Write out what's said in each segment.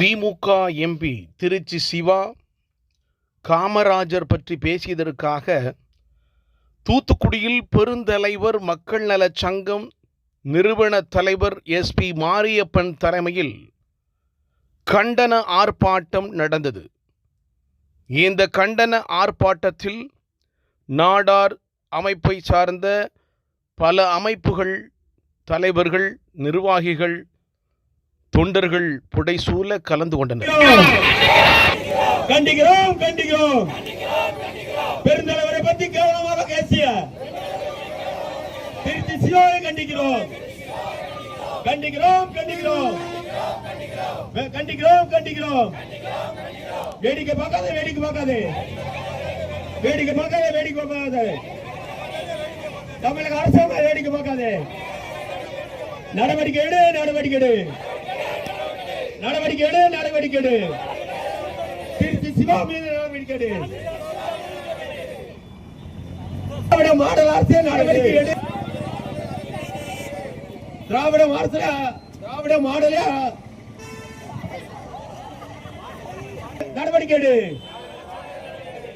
திமுக MP Trichy Siva Kamarajar பற்றி பேசியதற்காக தூத்துக்குடியில் பெருந்தலைவர் மக்கள் நலச் சங்கம் நிறுவன தலைவர் எஸ்பி மாரியப்பன் தலைமையில் கண்டன ஆர்ப்பாட்டம் நடந்தது. இந்த கண்டன ஆர்ப்பாட்டத்தில் நாடார் அமைப்பை சார்ந்த பல அமைப்புகள் தலைவர்கள் நிர்வாகிகள் தொண்டர்கள் புடைசூல கலந்து கொண்டனர். கண்டிக்கிறோம் கண்டிக்கிறோம். பெருந்தலைவரை பத்தி கேவலமாக பேசிய திருச்சி சிவாவை கண்டிக்கிறோம். கண்டிக்கிறோம் கண்டிக்கிறோம். கண்டிக்கிறோம் கண்டிக்கிறோம். வேடிக்கை பார்க்காத வேடிக்கை பார்க்காதே. வேடிக்கை பார்க்காத வேடிக்கை பார்க்காதே. தமிழக அரசாங்கம் வேடிக்கை பார்க்காதே. நடவடிக்கை எடு நடவடிக்கை எடு. நடவடிக்கை எடு நடவடிக்கை எடு. திருச்சி சிவா மீது நடவடிக்கை எடு. திராவிட மாடல் அரசியல் நடவடிக்கை எடு. திராவிட அரசு திராவிட மாடல நடவடிக்கை எடு.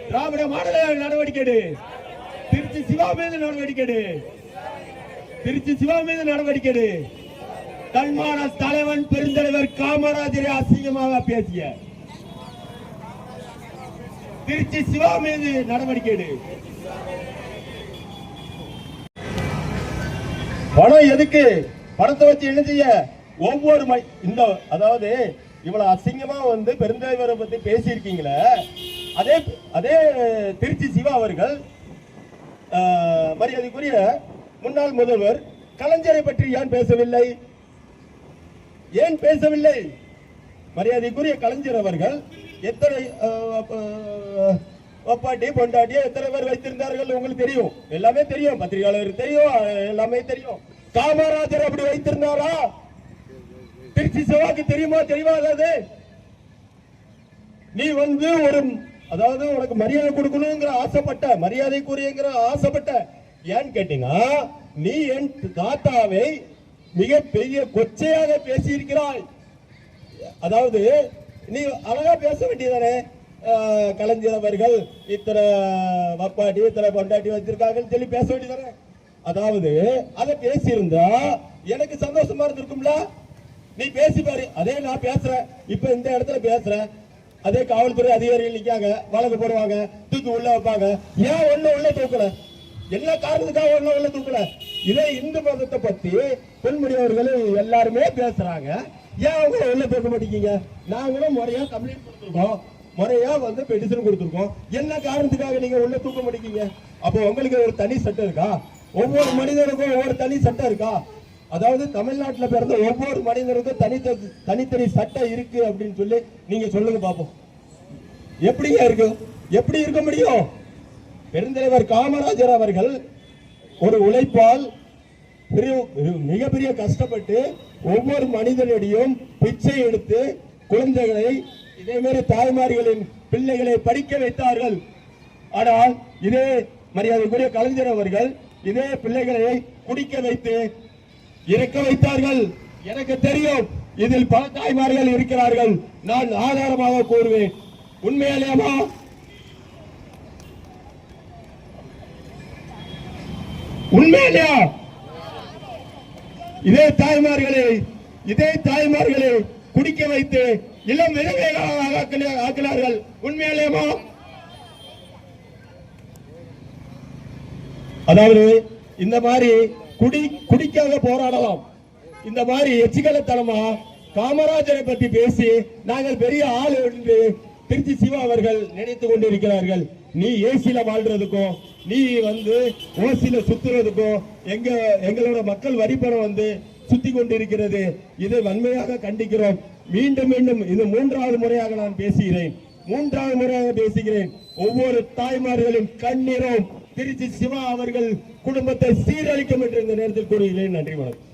திராவிட மாடல நடவடிக்கை எடு. திருச்சி சிவா மீது நடவடிக்கை எடு. திருச்சி சிவா மீது நடவடிக்கை எடு. தன்மான தலைவன் பெருந்தலைவர் காமராஜரை அசிங்கமாக பேசிய. திருச்சி சிவா மீது நடவடிக்கை எடு. பணம் எதுக்கு? பணத்தை வச்சு என்ன செய்ய? ஒவ்வொரு இந்த அதாவது இவ்வளவு அசிங்கமா வந்து பெருந்தலைவரை பத்தி பேசியிருக்கீங்களே அதே அதே திருச்சி சிவா அவர்கள் ஆஹ், மரியாதைக்குரிய முன்னாள் முதல்வர் கலைஞரை பற்றி ஏன் பேசவில்லை? ஏன் பேசவில்லை? மரியாதைக்குரிய கலைஞர் அவர்கள் எத்தனை அஹ், ஒப்பாட்டி பொண்டாட்டி எத்தனை பேர் வைத்திருந்தார்கள் உங்களுக்கு தெரியும்? எல்லாமே தெரியும் பத்திரிகையாளர் தெரியும் எல்லாமே தெரியும். காமராஜர் அப்படி வைத்திருந்தாரா? திருச்சி செவ்வாக்கு தெரியுமா தெரியாதது? நீ வந்து ஒரு அதாவது உனக்கு மரியாதை கொடுக்கணுங்கிற ஆசைப்பட்ட மரியாதைக்குரியங்கிற ஆசைப்பட்ட ஏன்னு கேட்டீங்கன்னா நீ என் தாத்தாவை மிக பெரிய கொச்சையாக பேசியிருக்கிறாய். அதாவது நீ அழகா பேச வேண்டியதானே? கலைஞர் அவர்கள் இத்தனை வப்பாட்டி இத்தனை பொண்டாட்டி வச்சிருக்காங்கன்னு சொல்லி பேச வேண்டியதானே? அதாவது அதை பேசியிருந்தா எனக்கு சந்தோஷமா இருந்திருக்கும்ல? நீ பேசி பாரு. அதே நான் பேசுறேன். இப்ப இந்த இடத்துல பேசுறேன். அதே காவல்துறை அதிகாரிகள் நிக்காங்க. வழக்கு போடுவாங்க. தூக்கி உள்ள வைப்பாங்க. ஏன் ஒண்ணு உள்ள தூக்கல? என்ன காரணத்துக்காக ஒண்ணு உள்ள தூக்கல இதே இந்து மதத்தை பத்தி பொன்முடி எல்லாருமே பேசுறாங்க. ஏன் அவங்க உள்ள தூக்க மாட்டேங்க? நாங்களும் முறையா கம்ப்ளைண்ட் கொடுத்துருக்கோம். முறையா வந்து பெட்டிஷன் கொடுத்துருக்கோம். என்ன காரணத்துக்காக நீங்க உள்ள தூக்க மாட்டேங்க? அப்போ உங்களுக்கு ஒரு தனி சட்டம் இருக்கா? ஒவ்வொரு மனிதனுக்கும் ஒவ்வொரு தனி சட்டம் இருக்கா? அதாவது தமிழ்நாட்டில் பிறந்த ஒவ்வொரு மனிதனுக்கும் தனித்த தனித்தனி சட்டம் இருக்கு அப்படின்னு சொல்லி நீங்க சொல்லுங்க பார்ப்போம் எப்படிங்க இருக்கு? எப்படி இருக்க முடியும்? பெருந்தலைவர் காமராஜர் அவர்கள் ஒரு உழைப்பால் பெரிய- மிகப்பெரிய கஷ்டப்பட்டு ஒவ்வொரு மனிதனிடையும் பிச்சை எடுத்து குழந்தைகளை இதே மாதிரி தாய்மார்களின் பிள்ளைகளை படிக்க வைத்தார்கள். ஆனால் இதே மரியாதைக்குரிய கலைஞர் அவர்கள் இதே பிள்ளைகளை குடிக்க வைத்து இறக்க வைத்தார்கள். எனக்கு தெரியும் இதில் பல தாய்மார்கள் இருக்கிறார்கள். நான் ஆதாரமாக கூறுவேன். உண்மை இல்லையா இதே தாய்மார்களை இதே தாய்மார்களை குடிக்க வைத்து இளம் விதவைகளாக ஆக்கினார்கள். உண்மையிலேயமா அதாவது இந்த மாதிரி குடி குடிக்காக போராடலாம். இந்த மாதிரி எச்சிக்கலத்தனமா காமராஜரை பத்தி பேசி நாங்கள் பெரிய ஆள் என்று திருச்சி சிவா அவர்கள் நினைத்து கொண்டிருக்கிறார்கள் நீ ஏசியில வாழ்றதுக்கும் நீ வந்து ஓசியில சுத்துறதுக்கும் எங்க எங்களோட மக்கள் வரிப்பணம் வந்து சுத்தி கொண்டிருக்கிறது. இதை வன்மையாக கண்டிக்கிறோம். மீண்டும் மீண்டும் இது மூன்றாவது முறையாக நான் பேசுகிறேன். மூன்றாவது முறையாக பேசுகிறேன். ஒவ்வொரு தாய்மார்களின் கண்ணீரும் திருச்சி சிவா அவர்கள் குடும்பத்தை சீரழிக்கும் என்று இந்த நேரத்தில் கூறுகிறேன். நன்றி வணக்கம்.